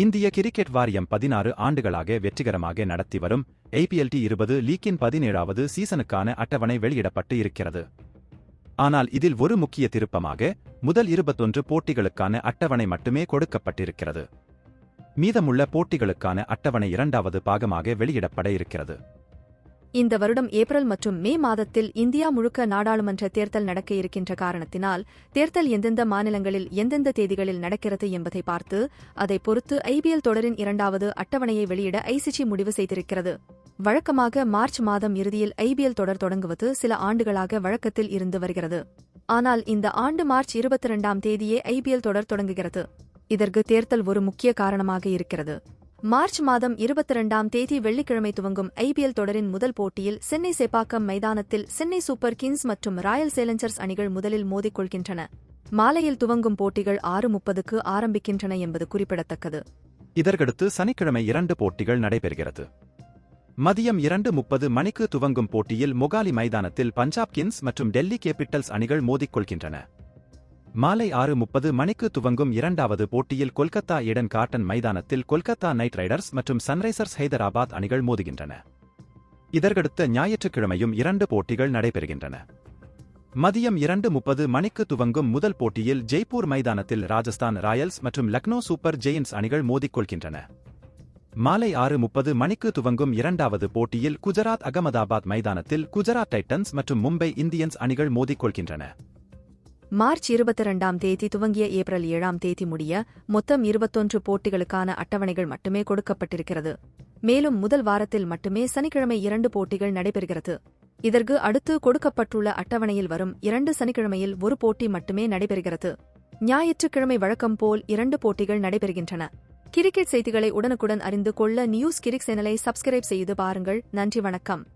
இந்திய கிரிக்கெட் வாரியம் பதினாறு ஆண்டுகளாக வெற்றிகரமாக நடத்தி வரும் ஐபிஎல்டி இருபது லீக்கின் பதினேழாவது சீசனுக்கான அட்டவணை வெளியிடப்பட்டு இருக்கிறது. ஆனால் இதில் ஒரு முக்கிய திருப்பமாக முதல் இருபத்தொன்று போட்டிகளுக்கான அட்டவணை மட்டுமே கொடுக்கப்பட்டிருக்கிறது. மீதமுள்ள போட்டிகளுக்கான அட்டவணை இரண்டாவது பாகமாக வெளியிடப்பட இருக்கிறது. இந்த வருடம் ஏப்ரல் மற்றும் மே மாதத்தில் இந்தியா முழுக்க நாடாளுமன்ற தேர்தல் நடக்க இருக்கின்ற காரணத்தினால் தேர்தல் எந்தெந்த மாநிலங்களில் எந்தெந்த தேதிகளில் நடக்கிறது என்பதை பார்த்து அதை பொறுத்து ஐபிஎல் தொடரின் இரண்டாவது அட்டவணையை வெளியிட ஐசிசி முடிவு செய்திருக்கிறது. வழக்கமாக மார்ச் மாதம் இறுதியில் ஐபிஎல் தொடர் தொடங்குவது சில ஆண்டுகளாக வழக்கத்தில் இருந்து வருகிறது. ஆனால் இந்த ஆண்டு மார்ச் இருபத்தி இரண்டாம் தேதியே ஐபிஎல் தொடர் தொடங்குகிறது. இதற்கு தேர்தல் ஒரு முக்கிய காரணமாக இருக்கிறது. மார்ச் மாதம் இருபத்தி இரண்டாம் தேதி வெள்ளிக்கிழமை துவங்கும் ஐபிஎல் தொடரின் முதல் போட்டியில் சென்னை சேப்பாக்கம் மைதானத்தில் சென்னை சூப்பர் கிங்ஸ் மற்றும் ராயல் சேலஞ்சர்ஸ் அணிகள் முதலில் மோதிக்கொள்கின்றன. மாலையில் துவங்கும் போட்டிகள் ஆறு முப்பதுக்கு ஆரம்பிக்கின்றன என்பது குறிப்பிடத்தக்கது. இதற்கடுத்து சனிக்கிழமை இரண்டு போட்டிகள் நடைபெறுகிறது. மதியம் இரண்டு முப்பது மணிக்கு துவங்கும் போட்டியில் மொகாலி மைதானத்தில் பஞ்சாப் கிங்ஸ் மற்றும் டெல்லி கேபிட்டல்ஸ் அணிகள் மோதிக்கொள்கின்றன. மாலை ஆறு முப்பது மணிக்கு துவங்கும் இரண்டாவது போட்டியில் கொல்கத்தா இடன் காட்டன் மைதானத்தில் கொல்கத்தா நைட் ரைடர்ஸ் மற்றும் சன்ரைசர்ஸ் ஹைதராபாத் அணிகள் மோதுகின்றன. இதற்கடுத்த ஞாயிற்றுக்கிழமையும் இரண்டு போட்டிகள் நடைபெறுகின்றன. மதியம் இரண்டு முப்பது மணிக்கு துவங்கும் முதல் போட்டியில் ஜெய்ப்பூர் மைதானத்தில் ராஜஸ்தான் ராயல்ஸ் மற்றும் லக்னோ சூப்பர் ஜெயின்ஸ் அணிகள் மோதிக்கொள்கின்றன. மாலை ஆறு முப்பது மணிக்கு துவங்கும் இரண்டாவது போட்டியில் குஜராத் அகமதாபாத் மைதானத்தில் குஜராத் டைட்டன்ஸ் மற்றும் மும்பை இந்தியன்ஸ் அணிகள் மோதிக்கொள்கின்றன. மார்ச் இருபத்தி இரண்டாம் தேதி துவங்கிய ஏப்ரல் ஏழாம் தேதி முடிய மொத்தம் இருபத்தொன்று போட்டிகளுக்கான அட்டவணைகள் மட்டுமே கொடுக்கப்பட்டிருக்கிறது. மேலும் முதல் வாரத்தில் மட்டுமே சனிக்கிழமை இரண்டு போட்டிகள் நடைபெறுகிறது. இதற்கு அடுத்து கொடுக்கப்பட்டுள்ள அட்டவணையில் வரும் இரண்டு சனிக்கிழமையில் ஒரு போட்டி மட்டுமே நடைபெறுகிறது. ஞாயிற்றுக்கிழமை வழக்கம் போல் இரண்டு போட்டிகள் நடைபெறுகின்றன. கிரிக்கெட் செய்திகளை உடனுக்குடன் அறிந்து கொள்ள நியூஸ் கிரிக் சேனலை சப்ஸ்கிரைப் செய்து பாருங்கள். நன்றி வணக்கம்.